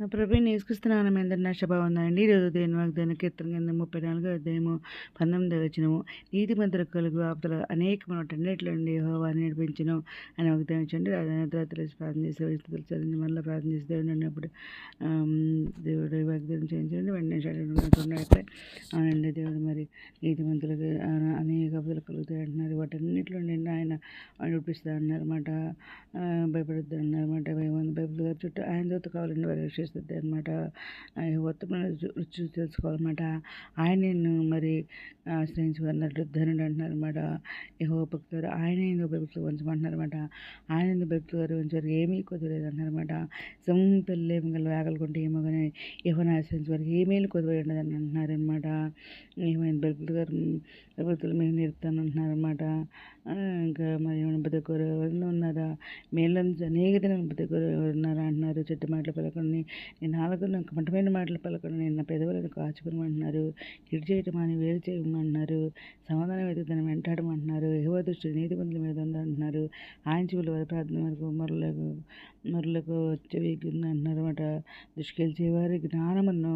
నా ప్రభు నేసుకుస్తున్నాను మీ నా నష్టభావం ఉందండి ఈరోజు దేని వాగ్దాన కీర్తన కింద ముప్పై నాలుగో అధ్యాయము పంతొమ్మిది వచ్చినము నీతి మంత్ర కలుగు ఆపదలు అనేకమైన నుండి హోవాన్ని నడిపించను అని వాగ్దానం ఇచ్చండి. రాత్రి ప్రార్థన చేసే స్థుతులు చదివి మళ్ళీ ప్రార్థన చేసి దేవుడు అన్నప్పుడు దేవుడు వాగ్దానం చేయించండి. వెంటనే ఉన్నట్లే అవునండి దేవుడు మరి నీతి మంత్రులకు అనేక ఆపదలు కలుగుతాయి అంటున్నారు. వాటన్నిటిలో నుండి ఆయన నడిపిస్తా అన్నారన్నమాట భయపడద్దు అన్నారన్నమాట బైబిల్ గారు చుట్టూ ఆయన దూత కావాలండి వారు చేస్తుంది అనమాట ఉత్తమైన రుచి తెలుసుకోవాలన్నమాట. ఆయన మరి ఆశ్రయించమన్నట్లు ధనుడు అంటున్నారు అనమాట యహో భక్తులు ఆయన ఎందుకు భక్తులు ఉంచమంటున్నారు అనమాట ఆయన ఎందుకు గారు ఉంచారు ఏమీ కుదరలేదు అంటున్నారన్నమాట సంపెళ్ళే గల వేగలు కొంటే ఏమో కానీ యహోని ఆశ్రయించే వారికి ఏమేమి కుదరదు ఉండదని అంటున్నారనమాట ఏమైంది? భక్తులు గారు భక్తులు మేము నేర్పుతాను అంటున్నారన్నమాట ఇంకా మరి ఏమైనా బతుకోరు ఎవరైనా ఉన్నారా? మేలు అనేక దినం బతుకోరు ఎవరున్నారా అంటున్నారు. చెట్టు మాటలు పలకండి నేను నాలుగు కంఠమైన మాటలు పలకడం నేను నా పెదవులను కాచుకోమంటున్నారు. ఇటు చేయటం అని వేలు చేయమంటున్నారు. సమాధానం అయితే వెతుకుతాను వెంటాడమంటున్నారు. ఏవో దృష్టి నీతి బంధుల మీద ఉందంటున్నారు ఆయన చెవుల వారి ప్రార్థన వరకు మరలకు మరలకు చెవికింది అంటున్నారు అనమాట దుష్కెళ్ళి వారి జ్ఞానమును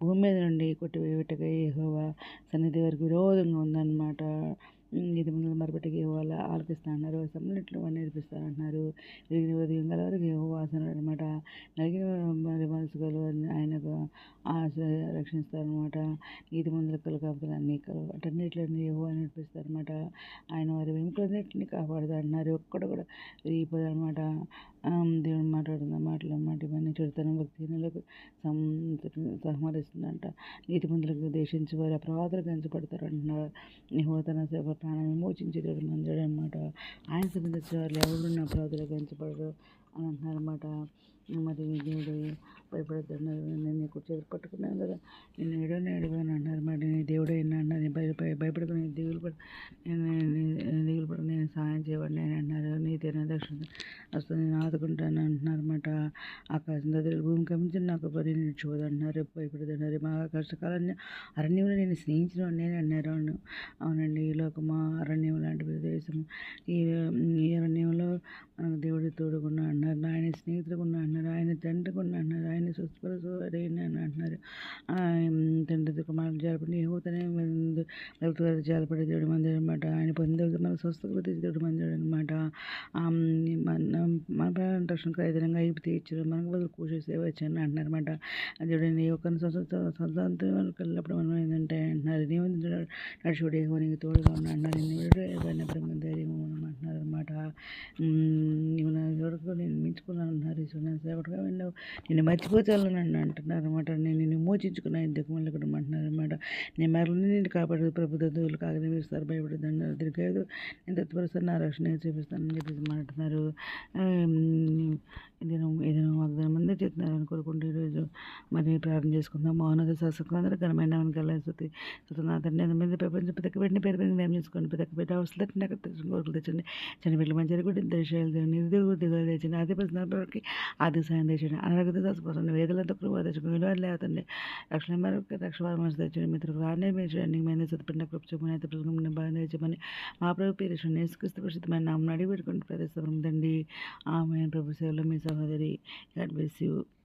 భూమి మీద నుండి కొట్టివేయటకై యహోవా సన్నిధి వరకు విరోధంగా ఉందన్నమాట. ఇది ముందు మరపటికి వాళ్ళ ఆలపిస్తా అన్నారు. సమ్మెట్లు నేర్పిస్తానంటున్నారు విరిగిన ఉదయం గల వరకు వాసన అనమాట నలిగిన మరి మనసు గల ఆయనకు రక్షిస్తారనమాట నీతి మందుల కలు కాపుతారు అన్ని వాటన్నిటిలో ఏవో నేర్పిస్తారనమాట ఆయన వారి వెంకులన్నింటినీ కాపాడుతా ఒక్కడు కూడా అనమాట దేవుడు మాట్లాడుతున్న మాటలు అన్నమాట ఇవన్నీ చెడుతాను భక్తిహీనులకు సం సంహరిస్తుందంట. నీతి మందులకు దేశించి వారి అపరాధాలు గంచపడతారు అంటున్నారు యహో తన సేవ ప్రాణం విమోచించి దేవుడు మందుడు అనమాట ఆయన సంబంధించిన వారు ఎవరు నా గంచబడరు అని అంటున్నారన్నమాట మరి దేవుడు నేను పట్టుకున్నాను కదా. నేను ఏడోనే అడిగాను అన్నారు. మరి నీ దేవుడే అన్నారు? నేను భయ భయపడుకుని దిగులు పడ నేను దిగులు పడ నేను సహాయం చేయబడి నేను అన్నారు. నీ తీరిన దక్షిణ అసలు నేను ఆదుకుంటాను అంటున్నారు అనమాట ఆకాశం దగ్గర భూమి కమించి నాకు పని నిలిచిపోదు అంటున్నారు భయపడదన్నారు. మా కష్టకాలాన్ని అరణ్యంలో నేను స్నేహించిన నేను అన్నారు. అవునండి. ఈ లోకమా అరణ్యం లాంటి ప్రదేశం ఈ అరణ్యంలో దేవుడి తోడుకున్నా అన్నారు. ఆయన స్నేహితులకు ఉన్నా అన్నారు. తండ్రి కొన్ని అంటున్నారు ఆయన స్వస్థపరచబడిన అని అంటున్నారు. తండ్రి కుమారుడు జాలపడి యువతనే భక్తులు జాలపడి దేవుడు మందిరం అనమాట ఆయన పొందే మన స్వస్థపతి దేవుడు మందిరం అనమాట మన ప్రాణ రక్షణకు ఐదనంగా ఇవి తీర్చారు. మనకు బదులు కూర్చో సేవ వచ్చాను అంటున్నారు అనమాట దేవుడు నీ యొక్క స్వతంత్రం వెళ్ళినప్పుడు మనం ఏంటంటే అంటున్నారు. నీ నడుచుడు ఏమో నీకు తోడుగా ఉన్నా అంటున్నారు. నీ ధైర్యం అంటున్నారు అనమాట. నీవు నేను మించుకున్నాను అన్నారు నా సేపటిగా వెళ్ళావు నేను మర్చిపోతాను నన్ను అంటున్నారు అనమాట నేను నిన్ను మోచించుకున్నా ఇంతకు మళ్ళీ కూడా అంటున్నారు అనమాట నేను మరలని నేను కాపాడదు ప్రభుత్వ దూలు కాగని వేస్తారు భయపడదు అన్నారు తిరిగేదు నేను తత్పరుస్తాను నా రక్షణ చూపిస్తానని చెప్పేసి మాట్లాడుతున్నారు ఏదైనా ఏదైనా వాగ్దానం మంది చెప్తున్నారని కోరుకుంటే ఈరోజు మరి ప్రార్థన చేసుకుందాం. మౌనత సత్సందర ఘనమైన కలిసి సుతనా తండ్రి మీద ప్రపంచం ప్రతి పెట్టిన పేరు మీద మేము చేసుకోండి. ప్రతి బిడ్డ అవసరం తట్టిన కోరికలు తెచ్చండి. చనిపెట్టి మంచి కూడా దర్శనాలు నిరుద్యోగ ఉద్యోగాలు తెచ్చండి ఆది ప్రశ్నలకి ఆది సాయం తెచ్చండి అనగతి దశపోతుంది వేదలంతా కృప తెచ్చుకుని విలువలు లేదండి రక్షణ మరొక రక్షణ మనసు తెచ్చండి మిత్రులు రానే మీరు అన్ని మీద చదువుకున్న కృప చెప్పమని అయితే ప్రజలు బాగా తెచ్చమని మా ప్రభు పేరు నేసుకృష్ణ పరిశుద్ధమైన నామని అడిగి పెట్టుకుని ప్రదేశం ఉందండి ఆమె ప్రభు సేవలో మీ సహోదరి. God bless you.